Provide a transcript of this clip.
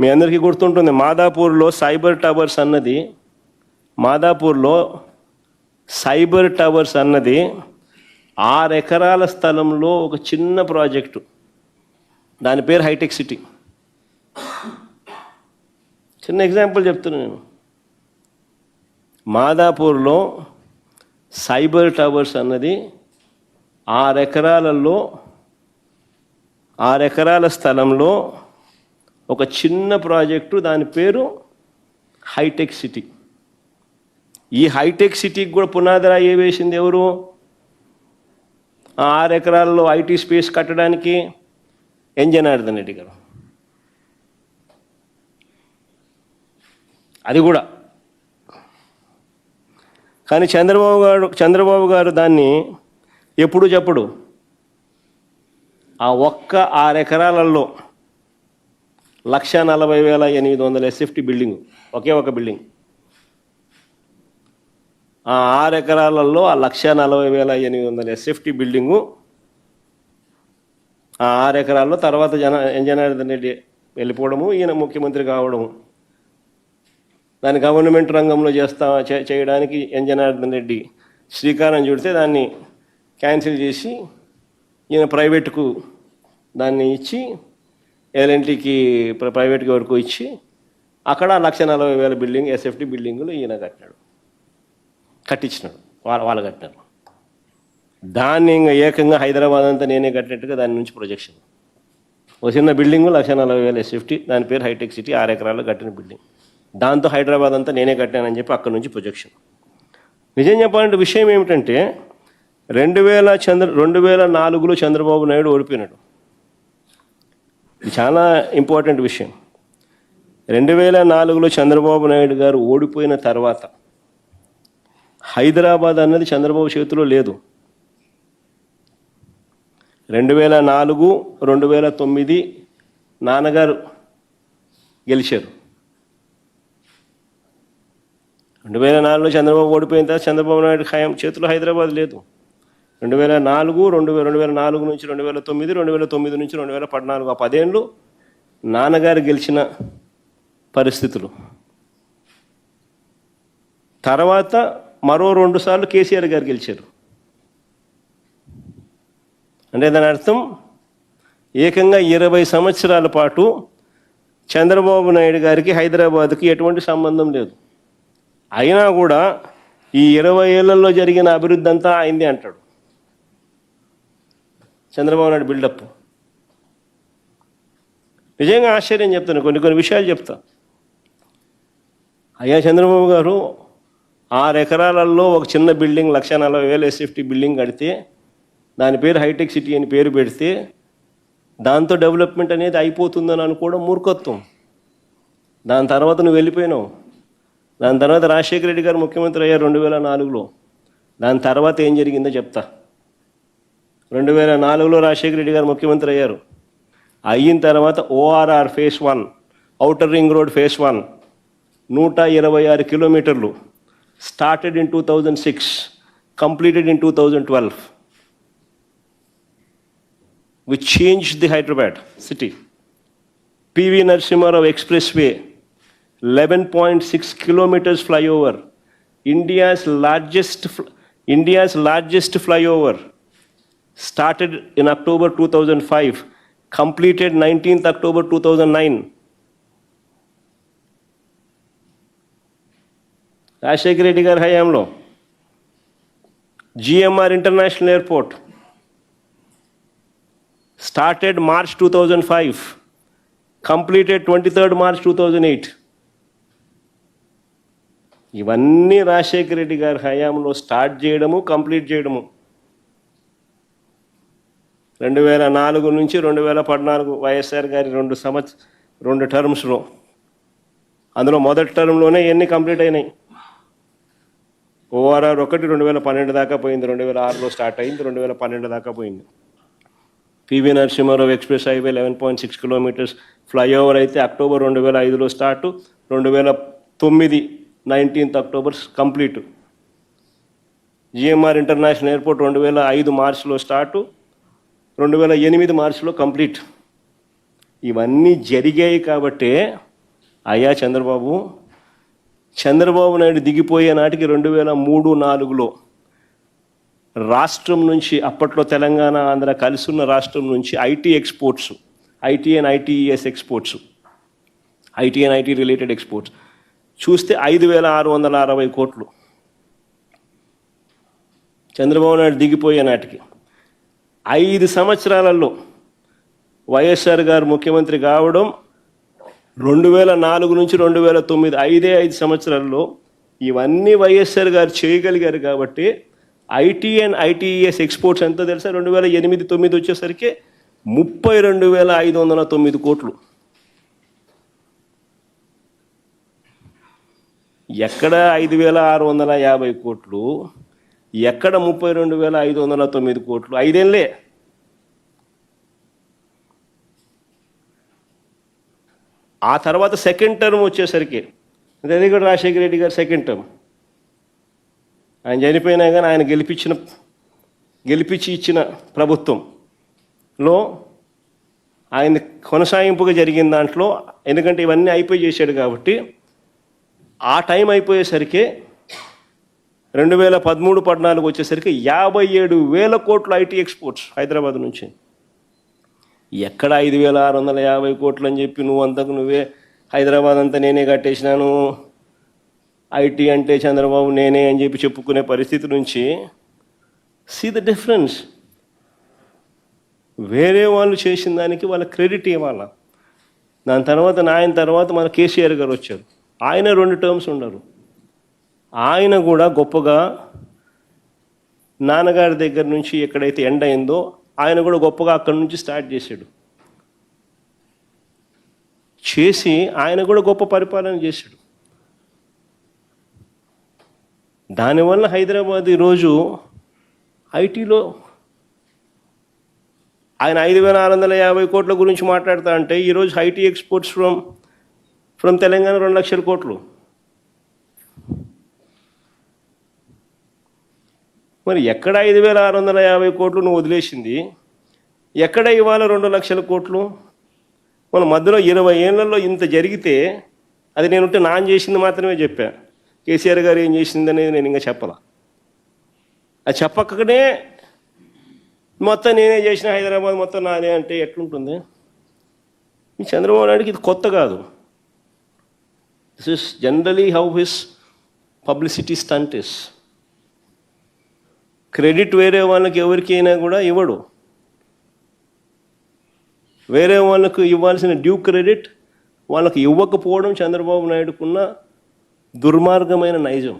మీ అందరికీ గుర్తుంటుంది మాదాపూర్లో cyber towers అన్నది మాదాపూర్లో సైబర్ టవర్స్ అన్నది ఆరు ఎకరాల స్థలంలో ఒక చిన్న ప్రాజెక్టు. దాని పేరు హైటెక్ సిటీ. చిన్న ఎగ్జాంపుల్ చెప్తున్నా నేను. మాదాపూర్లో సైబర్ టవర్స్ అన్నది ఆరు ఎకరాలలో ఆరు ఎకరాల స్థలంలో ఒక చిన్న ప్రాజెక్టు దాని పేరు హైటెక్ సిటీ. ఈ హైటెక్ సిటీకి కూడా పునాదిరా ఏ వేసింది ఎవరు? ఆ ఆరు ఎకరాల్లో ఐటీ స్పేస్ కట్టడానికి ఎన్ రెడ్డి గారు. అది కూడా. కానీ చంద్రబాబు గారు చంద్రబాబు గారు దాన్ని ఎప్పుడు చెప్పడు? ఆ ఒక్క ఆరు ఎకరాలలో లక్ష నలభై వేల ఎనిమిది వందల ఎస్ఎఫ్టీ బిల్డింగ్ ఒకే ఒక బిల్డింగ్ ఆ ఆరు ఎకరాలలో ఆ లక్ష నలభై వేల ఎనిమిది వందల ఎస్ఎఫ్టీ బిల్డింగు ఆ ఆరు ఎకరాల్లో తర్వాత జన ఎన్ జనార్దన్ రెడ్డి వెళ్ళిపోవడము ఈయన ముఖ్యమంత్రి కావడము దాన్ని గవర్నమెంట్ రంగంలో చేస్తా చేయడానికి ఎన్ జనార్దన్ రెడ్డి శ్రీకారం చుడితే దాన్ని క్యాన్సిల్ చేసి ఈయన ప్రైవేట్కు దాన్ని ఇచ్చి ఎల్ఎన్టీకి ప్రైవేట్కి వరకు ఇచ్చి అక్కడ లక్ష నలభై వేల బిల్డింగ్ ఎస్ఎఫ్టీ బిల్డింగులు ఈయన కట్టినాడు. కట్టించినాడు. వాళ్ళు వాళ్ళు కట్టినారు. దాన్ని ఇంకా ఏకంగా హైదరాబాద్ అంతా నేనే కట్టినట్టుగా దాని నుంచి ప్రొజెక్షన్ ఒక చిన్న బిల్డింగు లక్ష నలభై వేల ఎస్ఎఫ్టీ దాని పేరు హైటెక్ సిటీ ఆరు ఎకరాల్లో కట్టిన బిల్డింగ్. దాంతో హైదరాబాద్ అంతా నేనే కట్టానని చెప్పి అక్కడ నుంచి ప్రొజెక్షన్ నిజం చెప్పాలంటే విషయం ఏమిటంటే రెండు వేల చంద్ర రెండు వేల నాలుగులో చంద్రబాబు నాయుడు ఓడిపోయినాడు. చాలా ఇంపార్టెంట్ విషయం. రెండు వేల నాలుగులో చంద్రబాబు నాయుడు గారు ఓడిపోయిన తర్వాత హైదరాబాద్ అన్నది చంద్రబాబు చేతిలో లేదు. రెండు వేల నాలుగు రెండు వేల తొమ్మిది నాన్నగారు గెలిచారు. రెండు వేల నాలుగులో చంద్రబాబు ఓడిపోయిన తర్వాత చంద్రబాబు నాయుడు ఖాయం చేతిలో హైదరాబాద్ లేదు. రెండు వేల నాలుగు రెండు వేల రెండు వేల నాలుగు నుంచి రెండు వేల తొమ్మిది రెండు వేల తొమ్మిది నుంచి రెండు వేల పద్నాలుగు ఆ పదేళ్ళు నాన్నగారు గెలిచిన పరిస్థితులు. తర్వాత మరో రెండు సార్లు కేసీఆర్ గారు గెలిచారు. అంటే దాని అర్థం ఏకంగా ఇరవై సంవత్సరాల పాటు చంద్రబాబు నాయుడు గారికి హైదరాబాద్కి ఎటువంటి సంబంధం లేదు. అయినా కూడా ఈ ఇరవై ఏళ్ళలో జరిగిన అభివృద్ధి అంతా అయింది అంటాడు. చంద్రబాబు నాయుడు బిల్డప్. నిజంగా ఆశ్చర్యం చెప్తాను కొన్ని కొన్ని విషయాలు చెప్తా. అయ్యా చంద్రబాబు గారు ఆరు ఎకరాలలో ఒక చిన్న బిల్డింగ్ లక్ష నలభై వేల ఎస్ఎఫ్టీ బిల్డింగ్ కడితే దాని పేరు హైటెక్ సిటీ అని పేరు పెడితే దాంతో డెవలప్మెంట్ అనేది అయిపోతుందని అనుకోవడం మూర్ఖత్వం. దాని తర్వాత నువ్వు వెళ్ళిపోయినావు. దాని తర్వాత రాజశేఖర రెడ్డి గారు ముఖ్యమంత్రి అయ్యారు రెండు వేల నాలుగులో. దాని తర్వాత ఏం జరిగిందో చెప్తా. రెండు వేల నాలుగులో రాజశేఖర రెడ్డి గారు ముఖ్యమంత్రి అయ్యారు. అయిన తర్వాత ORR phase one outer ring road phase one నూట ఇరవై ఆరు కిలోమీటర్లు started in two thousand six completed in two thousand twelve with change the Hyderabad city PV Narasimha Rao expressway eleven point six kilometres flyover India's largest India's largest flyover started in October 2005, completed 19th October 2009. Rajasekhara Reddy గారి హయాంలో GMR international airport started March 2005, completed 23rd March 2008. ఇవన్నీ రాజశేఖర రెడ్డి గారి హయాంలో start చేయడము complete చేయడము రెండు వేల నాలుగు నుంచి రెండు వేల పద్నాలుగు వైఎస్ఆర్ గారి రెండు సంవత్స రెండు టర్మ్స్లో. అందులో మొదటి టర్మ్లోనే ఎన్ని కంప్లీట్ అయినాయి? ఓఆర్ఆర్ ఒకటి రెండు వేల పన్నెండు దాకా పోయింది రెండు వేల ఆరులో స్టార్ట్ అయింది రెండు వేల పన్నెండు దాకా పోయింది. PV Narasimha Rao express highway eleven point six kilometres flyover అయితే అక్టోబర్ రెండు వేల ఐదులో స్టార్ట్ రెండు వేల తొమ్మిది nineteenth October complete. GMR international airport రెండు వేల ఐదు మార్చిలో స్టార్ట్ రెండు వేల ఎనిమిది మార్చిలో కంప్లీట్. ఇవన్నీ జరిగాయి కాబట్టే అయ్యా చంద్రబాబు చంద్రబాబు నాయుడు దిగిపోయే నాటికి రెండు వేల మూడు నాలుగులో రాష్ట్రం నుంచి అప్పట్లో తెలంగాణ ఆంధ్ర కలిసి ఉన్న రాష్ట్రం నుంచి IT exports IT and ITES exports IT and IT related exports. చూస్తే ఐదు వేల ఆరు వందల అరవై కోట్లు. చంద్రబాబు నాయుడు దిగిపోయే నాటికి ఐదు సంవత్సరాలలో వైఎస్ఆర్ గారు ముఖ్యమంత్రి కావడం రెండు వేల నాలుగు నుంచి రెండు వేల తొమ్మిది ఐదే ఐదు సంవత్సరాల్లో ఇవన్నీ వైఎస్ఆర్ గారు చేయగలిగారు కాబట్టి ఐటీ అండ్ ఐటీఎస్ ఎక్స్పోర్ట్స్ ఎంత తెలుసా? రెండు వేల ఎనిమిది తొమ్మిది వచ్చేసరికి ముప్పై రెండు వేల ఐదు వందల తొమ్మిది కోట్లు. ఎక్కడ ఐదు వేల ఆరు వందల యాభై కోట్లు. ఎక్కడ ముప్పై రెండు వేల ఐదు వందల తొమ్మిది కోట్లు? ఐదేళ్ళే. ఆ తర్వాత సెకండ్ టర్మ్ వచ్చేసరికి అది కూడా రాజశేఖర రెడ్డి గారు సెకండ్ టర్మ్. ఆయన చనిపోయినా కానీ ఆయన గెలిపించిన గెలిపించి ఇచ్చిన ప్రభుత్వంలో ఆయన కొనసాగింపుగా జరిగిన దాంట్లో ఎందుకంటే ఇవన్నీ అయిపోయి చేశాడు కాబట్టి ఆ టైం అయిపోయేసరికి రెండు వేల పదమూడు పద్నాలుగు వచ్చేసరికి యాభై ఏడు వేల కోట్ల ఐటీ ఎక్స్పోర్ట్స్ హైదరాబాద్ నుంచి. ఎక్కడ ఐదు వేల ఆరు వందల యాభై కోట్లు అని చెప్పి నువ్వు అంతకు నువ్వే హైదరాబాద్ అంతా నేనే కట్టేసినాను. ఐటీ అంటే చంద్రబాబు నేనే అని చెప్పి చెప్పుకునే పరిస్థితి నుంచి సీ ద డిఫరెన్స్ వేరే వాళ్ళు చేసిన దానికి వాళ్ళ క్రెడిట్ ఇవ్వాల? దాని తర్వాత ఆయన తర్వాత మన కేసీఆర్ గారు వచ్చారు. ఆయన రెండు టర్మ్స్ ఉండరు. ఆయన కూడా గొప్పగా నాన్నగారి దగ్గర నుంచి ఎక్కడైతే ఎండ్ అయిందో ఆయన కూడా గొప్పగా అక్కడి నుంచి స్టార్ట్ చేశాడు. చేసి ఆయన కూడా గొప్ప పరిపాలన చేశాడు. దానివల్ల హైదరాబాద్ ఈరోజు ఐటీలో ఆయన ఐదు వేల ఆరు వందల యాభై కోట్ల గురించి మాట్లాడుతా అంటే ఈరోజు IT exports from from Telangana రెండు లక్షల కోట్లు. మరి ఎక్కడ ఐదు వేల ఆరు వందల యాభై కోట్లు నువ్వు వదిలేసింది? ఎక్కడ ఇవాళ రెండు లక్షల కోట్లు? మన మధ్యలో ఇరవై ఏళ్ళలో ఇంత జరిగితే అది నేను ఉంటే నాన్ చేసింది మాత్రమే చెప్పా. కేసీఆర్ గారు ఏం చేసింది అనేది నేను ఇంకా చెప్పాల. అది చెప్పకనే మొత్తం నేనే చేసిన హైదరాబాద్ మొత్తం నాదే అంటే ఎట్లుంటుంది? ఈ చంద్రబాబు నాయుడుకి ఇది కొత్త కాదు. This is generally how his publicity stunt is credit వేరే వాళ్ళకి ఎవరికైనా కూడా ఇవ్వడు. వేరే వాళ్ళకు ఇవ్వాల్సిన డ్యూ క్రెడిట్ వాళ్ళకి ఇవ్వకపోవడం చంద్రబాబు నాయుడుకున్న దుర్మార్గమైన నైజం.